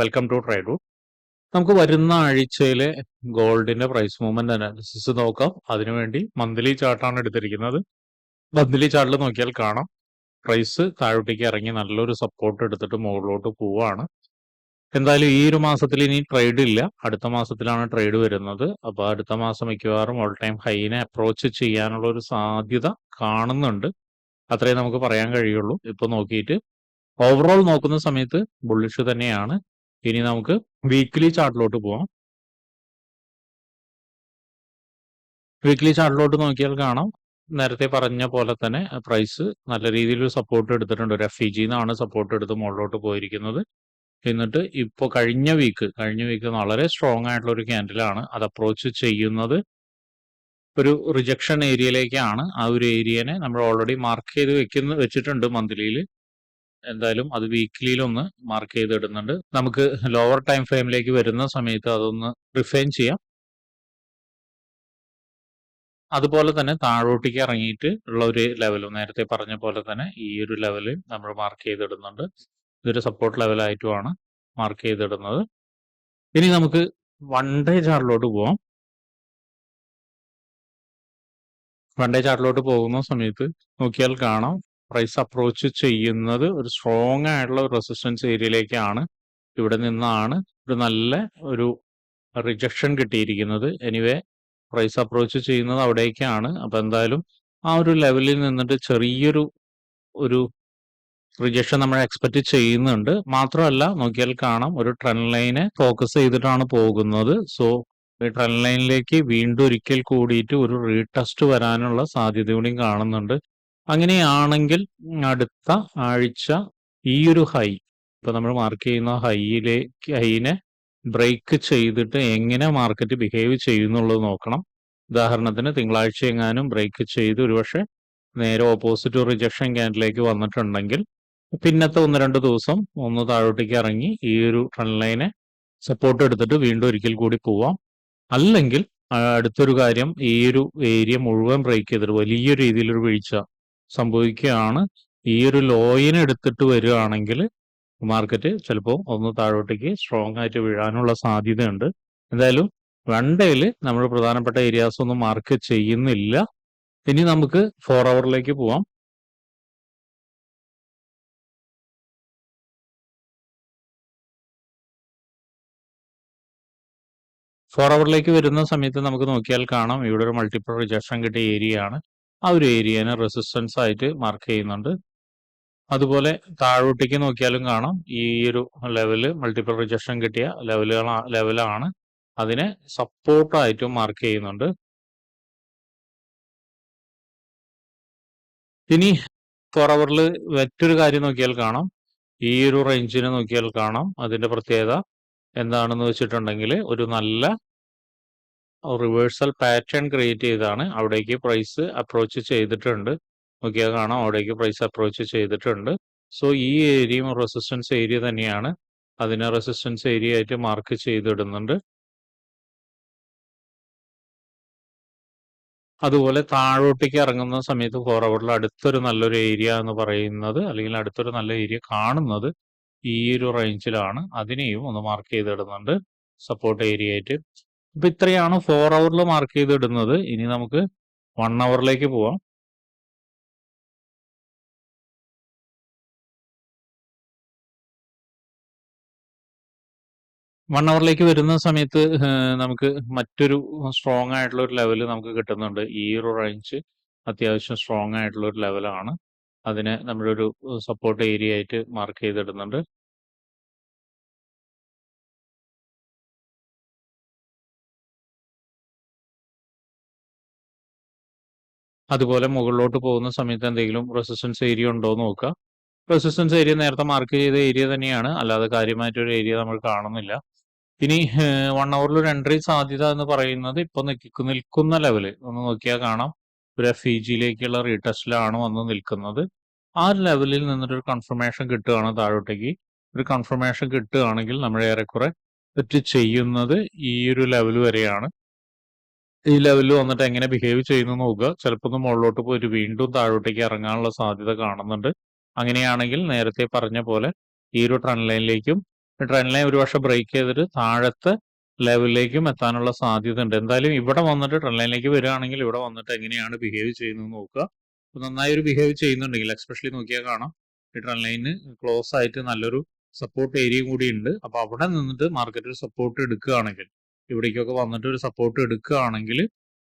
Welcome to trade നമുക്ക് വരുന്ന ആഴ്ചയിലെ ഗോൾഡിന്റെ പ്രൈസ് മൂവ്മെന്റ് അനാലിസിസ് നോക്കാം. അതിനുവേണ്ടി മന്ത്ലി ചാർട്ടാണ് എടുത്തിരിക്കുന്നത്. മന്ത്ലി ചാർട്ടിൽ നോക്കിയാൽ കാണാം. പ്രൈസ് താഴോട്ടേക്ക് ഇറങ്ങി നല്ലൊരു സപ്പോർട്ട് എടുത്തിട്ട് മുകളിലോട്ട് പോവാണ്. എന്തായാലും ഈ ഒരു മാസത്തിൽ ഇനി ട്രേഡ് ഇല്ല. അടുത്ത മാസത്തിലാണ് ട്രേഡ് വരുന്നത്. അപ്പോൾ അടുത്ത മാസം മിക്കവാറും ഓൾ ടൈം ഹൈനെ അപ്രോച്ച് ചെയ്യാനുള്ള ഒരു സാധ്യത കാണുന്നുണ്ട്. അത്രേ നമുക്ക് പറയാൻ കഴിയുള്ളൂ. ഇപ്പൊ നോക്കിയിട്ട് ഓവറോൾ നോക്കുന്ന സമയത്ത് ബുള്ളിഷ് തന്നെയാണ്. ഇനി നമുക്ക് വീക്ക്ലി ചാർട്ടിലോട്ട് പോവാം. വീക്ക്ലി ചാർട്ടിലോട്ട് നോക്കിയാൽ കാണാം. നേരത്തെ പറഞ്ഞ പോലെ തന്നെ പ്രൈസ് നല്ല രീതിയിൽ സപ്പോർട്ട് എടുത്തിട്ടുണ്ട്. ഒരു എഫ് ഇ ജിന്നാണ് സപ്പോർട്ട് എടുത്ത് മുകളിലോട്ട് പോയിരിക്കുന്നത്. എന്നിട്ട് ഇപ്പോൾ കഴിഞ്ഞ വീക്ക് കഴിഞ്ഞ വീക്ക് വളരെ സ്ട്രോങ് ആയിട്ടുള്ള ഒരു ക്യാൻഡിലാണ് അത് അപ്രോച്ച് ചെയ്യുന്നത് ഒരു റിജക്ഷൻ ഏരിയയിലേക്കാണ് ആ ഒരു ഏരിയനെ നമ്മൾ ഓൾറെഡി മാർക്ക് ചെയ്ത് വെക്കുന്ന വെച്ചിട്ടുണ്ട് മന്ത്ലിയിൽ. എന്തായാലും അത് വീക്ക്ലിയിലൊന്ന് മാർക്ക് മാർക്ക് ചെയ്തിടുന്നുണ്ട്. നമുക്ക് ലോവർ ടൈം ഫ്രെയിമിലേക്ക് വരുന്ന സമയത്ത് അതൊന്ന് റിഫൈൻ ചെയ്യാം. അതുപോലെ തന്നെ താഴോട്ടേക്ക് ഇറങ്ങിയിട്ട് ഉള്ള ഒരു ലെവലും നേരത്തെ പറഞ്ഞ പോലെ തന്നെ ഈ ഒരു ലെവൽ നമ്മൾ മാർക്ക് ചെയ്തിടുന്നുണ്ട്. ഇതൊരു സപ്പോർട്ട് ലെവലായിട്ടുമാണ് മാർക്ക് ചെയ്തിടുന്നത്. ഇനി നമുക്ക് വൺ ഡേ ചാർട്ടിലോട്ട് പോവാം. വൺ ഡേ ചാർട്ടിലോട്ട് പോകുന്ന സമയത്ത് നോക്കിയാൽ കാണാം. പ്രൈസ് അപ്രോച്ച് ചെയ്യുന്നത് ഒരു സ്ട്രോങ് ആയിട്ടുള്ള ഒരു റെസിസ്റ്റൻസ് ഏരിയയിലേക്കാണ് ഇവിടെ നിന്നാണ് ഒരു നല്ല ഒരു റിജക്ഷൻ കിട്ടിയിരിക്കുന്നത്. എനിവേ പ്രൈസ് അപ്രോച്ച് ചെയ്യുന്നത് അവിടേക്കാണ്. അപ്പോൾ എന്തായാലും ആ ഒരു ലെവലിൽ നിന്നിട്ട് ചെറിയൊരു ഒരു റിജക്ഷൻ നമ്മൾ എക്സ്പെക്ട് ചെയ്യുന്നുണ്ട്. മാത്രമല്ല നോക്കിയാൽ കാണാം ഒരു ട്രെൻഡ് ലൈനെ ഫോക്കസ് ചെയ്തിട്ടാണ് പോകുന്നത്. സോ ഈ ട്രെൻഡ് ലൈനിലേക്ക് വീണ്ടും ഒരിക്കൽ കൂടിയിട്ട് ഒരു റീടെസ്റ്റ് വരാനുള്ള സാധ്യത കൂടിയും കാണുന്നുണ്ട്. അങ്ങനെയാണെങ്കിൽ അടുത്ത ആഴ്ച ഈ ഒരു ഹൈ ഇപ്പൊ നമ്മൾ മാർക്ക് ചെയ്യുന്ന ഹൈയിലേക്ക് ഹൈനെ ബ്രേക്ക് ചെയ്തിട്ട് എങ്ങനെ മാർക്കറ്റ് ബിഹേവ് ചെയ്യുന്നുള്ളത് നോക്കണം. ഉദാഹരണത്തിന് തിങ്കളാഴ്ച എങ്ങാനും ബ്രേക്ക് ചെയ്ത് ഒരുപക്ഷെ നേരെ ഓപ്പോസിറ്റ് റിജക്ഷൻ ക്യാൻഡിലേക്ക് വന്നിട്ടുണ്ടെങ്കിൽ പിന്നത്തെ ഒന്ന് രണ്ട് ദിവസം ഒന്ന് താഴോട്ടേക്ക് ഇറങ്ങി ഈ ഒരു ട്രെൻഡ് ലൈനെ സപ്പോർട്ട് എടുത്തിട്ട് വീണ്ടും ഒരിക്കൽ കൂടി പോവാം. അല്ലെങ്കിൽ അടുത്തൊരു കാര്യം ഈ ഒരു ഏരിയ മുഴുവൻ ബ്രേക്ക് ചെയ്തിട്ട് വലിയ രീതിയിലൊരു വീഴ്ച സംഭവിക്കുകയാണ്. ഈ ഒരു ലോയിനെ എടുത്തിട്ട് വരികയാണെങ്കിൽ മാർക്കറ്റ് ചിലപ്പോൾ ഒന്ന് താഴോട്ടേക്ക് സ്ട്രോങ് ആയിട്ട് വീഴാനുള്ള സാധ്യതയുണ്ട്. എന്തായാലും വൺ നമ്മൾ പ്രധാനപ്പെട്ട ഏരിയാസ് ഒന്നും മാർക്ക് ചെയ്യുന്നില്ല. ഇനി നമുക്ക് ഫോർ അവറിലേക്ക് പോവാം. ഫോർ അവറിലേക്ക് വരുന്ന സമയത്ത് നമുക്ക് നോക്കിയാൽ കാണാം. ഇവിടെ ഒരു മൾട്ടിപ്പിൾ റിജക്ഷൻ കിട്ടിയ ഏരിയ ആണ്. ആ ഒരു ഏരിയനെ റെസിസ്റ്റൻസ് ആയിട്ട് മാർക്ക് ചെയ്യുന്നുണ്ട്. അതുപോലെ താഴോട്ടേക്ക് നോക്കിയാലും കാണാം. ഈ ഒരു ലെവൽ മൾട്ടിപ്പിൾ റിജക്ഷൻ കിട്ടിയ ലെവലുകൾ ലെവലാണ് അതിനെ സപ്പോർട്ടായിട്ടും മാർക്ക് ചെയ്യുന്നുണ്ട്. ഇനി ഫോർ അവറിൽ മറ്റൊരു കാര്യം നോക്കിയാൽ കാണാം. ഈ ഒരു റേഞ്ചിനെ നോക്കിയാൽ കാണാം. അതിന്റെ പ്രത്യേകത എന്താണെന്ന് വെച്ചിട്ടുണ്ടെങ്കിൽ ഒരു നല്ല റിവേഴ്സൽ പാറ്റേൺ ക്രിയേറ്റ് ചെയ്താണ് അവിടേക്ക് പ്രൈസ് അപ്രോച്ച് ചെയ്തിട്ടുണ്ട്. നോക്കിയാൽ കാണാം. അവിടേക്ക് പ്രൈസ് അപ്രോച്ച് ചെയ്തിട്ടുണ്ട്. സോ ഈ ഏരിയയും റെസിസ്റ്റൻസ് ഏരിയ തന്നെയാണ്. അതിനെ റെസിസ്റ്റൻസ് ഏരിയ ആയിട്ട് മാർക്ക് ചെയ്തിടുന്നുണ്ട്. അതുപോലെ താഴോട്ടേക്ക് ഇറങ്ങുന്ന സമയത്ത് ഫോർ അടുത്തൊരു നല്ലൊരു ഏരിയ എന്ന് പറയുന്നത് അല്ലെങ്കിൽ അടുത്തൊരു നല്ല ഏരിയ കാണുന്നത് ഈ ഒരു റേഞ്ചിലാണ് അതിനെയും ഒന്ന് മാർക്ക് ചെയ്തിടുന്നുണ്ട്. സപ്പോർട്ട് ഏരിയ ആയിട്ട്. അപ്പൊ ഇത്രയാണ് ഫോർ അവറിൽ മാർക്ക് ചെയ്ത് ഇടുന്നത് ഇനി നമുക്ക് വൺ അവറിലേക്ക് പോവാം. വൺ അവറിലേക്ക് വരുന്ന സമയത്ത് നമുക്ക് മറ്റൊരു സ്ട്രോങ് ആയിട്ടുള്ള ഒരു ലെവൽ നമുക്ക് കിട്ടുന്നുണ്ട്. ഈ ഒരു റേഞ്ച് അത്യാവശ്യം സ്ട്രോങ് ആയിട്ടുള്ള ഒരു ലെവലാണ് അതിനെ നമ്മുടെ ഒരു സപ്പോർട്ട് ഏരിയ ആയിട്ട് മാർക്ക് ചെയ്തിടുന്നുണ്ട്. അതുപോലെ മുകളിലോട്ട് പോകുന്ന സമയത്ത് എന്തെങ്കിലും റെസിസ്റ്റൻസ് ഏരിയ ഉണ്ടോ എന്ന് നോക്കുക. റെസിസ്റ്റൻസ് ഏരിയ നേരത്തെ മാർക്ക് ചെയ്ത ഏരിയ തന്നെയാണ്. അല്ലാതെ കാര്യമായിട്ടൊരു ഏരിയ നമ്മൾ കാണുന്നില്ല. ഇനി വൺ അവറിൽ ഒരു എൻട്രി സാധ്യത എന്ന് പറയുന്നത് ഇപ്പൊ നിൽക്കുന്ന ലെവൽ ഒന്ന് നോക്കിയാൽ കാണാം. ഒരു എഫ് ഇ ജിയിലേക്കുള്ള റീടെസ്റ്റിലാണ് വന്ന് നിൽക്കുന്നത്. ആ ലെവലിൽ നിന്നിട്ടൊരു കൺഫർമേഷൻ കിട്ടുകയാണ് താഴോട്ടേക്ക്. ഒരു കൺഫർമേഷൻ കിട്ടുകയാണെങ്കിൽ നമ്മൾ ഏറെക്കുറെ തെറ്റ് ചെയ്യുന്നത് ഈ ഒരു ലെവൽ വരെയാണ്. ഈ ലെവലിൽ വന്നിട്ട് എങ്ങനെ ബിഹേവ് ചെയ്യുന്നു നോക്കുക. ചിലപ്പോൾ ഒന്ന് മുകളിലോട്ട് പോയിട്ട് വീണ്ടും താഴോട്ടേക്ക് ഇറങ്ങാനുള്ള സാധ്യത കാണുന്നുണ്ട്. അങ്ങനെയാണെങ്കിൽ നേരത്തെ പറഞ്ഞ പോലെ ഈ ഒരു ട്രെൻഡ് ലൈനിലേക്കും ട്രെൻഡ് ലൈൻ ഒരു പക്ഷെ ബ്രേക്ക് ചെയ്തിട്ട് താഴത്തെ ലെവലിലേക്കും എത്താനുള്ള സാധ്യത ഉണ്ട്. എന്തായാലും ഇവിടെ വന്നിട്ട് ട്രെൻഡ് ലൈനിലേക്ക് വരികയാണെങ്കിൽ ഇവിടെ വന്നിട്ട് എങ്ങനെയാണ് ബിഹേവ് ചെയ്യുന്നത് നോക്കുക. നന്നായി ഒരു ബിഹേവ് ചെയ്യുന്നുണ്ടെങ്കിൽ എക്സ്പെഷ്യലി നോക്കിയാൽ കാണാം ഈ ട്രെൻഡ് ലൈന് ക്ലോസ് ആയിട്ട് നല്ലൊരു സപ്പോർട്ട് ഏരിയ കൂടി ഉണ്ട്. അപ്പൊ അവിടെ നിന്നിട്ട് മാർക്കറ്റിൽ സപ്പോർട്ട് എടുക്കുകയാണെങ്കിൽ ഇവിടേക്കൊക്കെ വന്നിട്ട് ഒരു സപ്പോർട്ട് എടുക്കുകയാണെങ്കിൽ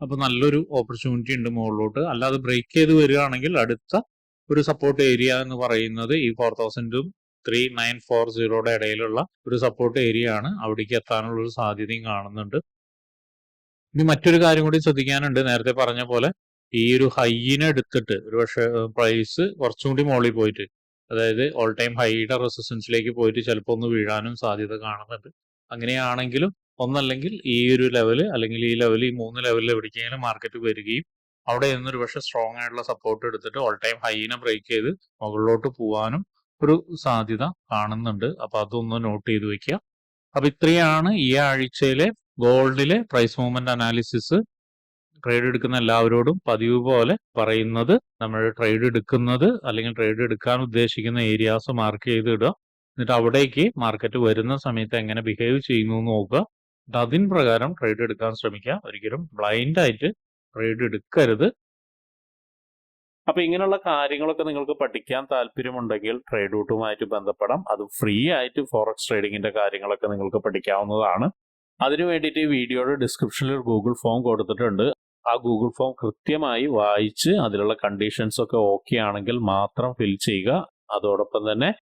അപ്പൊ നല്ലൊരു ഓപ്പർച്യൂണിറ്റി ഉണ്ട് മുകളിലോട്ട്. അല്ലാതെ ബ്രേക്ക് ചെയ്ത് വരികയാണെങ്കിൽ അടുത്ത ഒരു സപ്പോർട്ട് ഏരിയ എന്ന് പറയുന്നത് ഈ ഫോർ തൗസൻഡും ത്രീ നയൻ ഫോർ സീറോയുടെ ഇടയിലുള്ള ഒരു സപ്പോർട്ട് ഏരിയ ആണ് അവിടേക്ക് എത്താനുള്ള ഒരു സാധ്യതയും കാണുന്നുണ്ട്. ഇനി മറ്റൊരു കാര്യം കൂടി ശ്രദ്ധിക്കാനുണ്ട്. നേരത്തെ പറഞ്ഞ പോലെ ഈ ഒരു ഹൈനെ എടുത്തിട്ട് ഒരു പക്ഷേ പ്രൈസ് കുറച്ചും കൂടി മുകളിൽ പോയിട്ട് അതായത് ഓൾ ടൈം ഹൈയുടെ റെസിസ്റ്റൻസിലേക്ക് പോയിട്ട് ചിലപ്പോൾ ഒന്ന് വീഴാനും സാധ്യത കാണുന്നുണ്ട്. അങ്ങനെയാണെങ്കിലും ഒന്നല്ലെങ്കിൽ ഈ ഒരു ലെവൽ അല്ലെങ്കിൽ ഈ ലെവൽ ഈ മൂന്ന് ലെവലിൽ എവിടേക്കെങ്കിലും മാർക്കറ്റ് വരികയും അവിടെ നിന്നൊരു പക്ഷേ സ്ട്രോങ് ആയിട്ടുള്ള സപ്പോർട്ട് എടുത്തിട്ട് ഓൾ ടൈം ഹൈനെ ബ്രേക്ക് ചെയ്ത് മുകളിലോട്ട് പോകാനും ഒരു സാധ്യത കാണുന്നുണ്ട്. അപ്പൊ അതൊന്ന് നോട്ട് ചെയ്ത് വെക്കുക അപ്പൊ ഇത്രയാണ് ഈ ആഴ്ചയിലെ ഗോൾഡിലെ പ്രൈസ് മൂവ്മെന്റ് അനാലിസിസ് ട്രേഡ് എടുക്കുന്ന എല്ലാവരോടും പതിവ് പോലെ പറയുന്നത്. നമ്മൾ ട്രേഡ് എടുക്കുന്നത് അല്ലെങ്കിൽ ട്രേഡ് എടുക്കാൻ ഉദ്ദേശിക്കുന്ന ഏരിയാസ് മാർക്ക് ചെയ്ത് ഇടുക എന്നിട്ട് അവിടേക്ക് മാർക്കറ്റ് വരുന്ന സമയത്ത് എങ്ങനെ ബിഹേവ് ചെയ്യുന്നു നോക്കുക. അതിൻ പ്രകാരം ട്രേഡ് എടുക്കാൻ ശ്രമിക്കുക ഒരിക്കലും ബ്ലൈൻഡ് ആയിട്ട് ട്രേഡ് എടുക്കരുത്. അപ്പൊ ഇങ്ങനെയുള്ള കാര്യങ്ങളൊക്കെ നിങ്ങൾക്ക് പഠിക്കാൻ താല്പര്യമുണ്ടെങ്കിൽ ട്രേഡ് റൂട്ടുമായിട്ട് ബന്ധപ്പെടാം. അത് ഫ്രീ ആയിട്ട് ഫോറക്സ് ട്രേഡിങ്ങിന്റെ കാര്യങ്ങളൊക്കെ നിങ്ങൾക്ക് പഠിക്കാവുന്നതാണ്. അതിനു വേണ്ടിയിട്ട് വീഡിയോയുടെ ഡിസ്ക്രിപ്ഷനിൽ ഒരു ഗൂഗിൾ ഫോം കൊടുത്തിട്ടുണ്ട്. ആ ഗൂഗിൾ ഫോം കൃത്യമായി വായിച്ച് അതിലുള്ള കണ്ടീഷൻസ് ഒക്കെ ഓക്കെ ആണെങ്കിൽ മാത്രം ഫിൽ ചെയ്യുക. അതോടൊപ്പം തന്നെ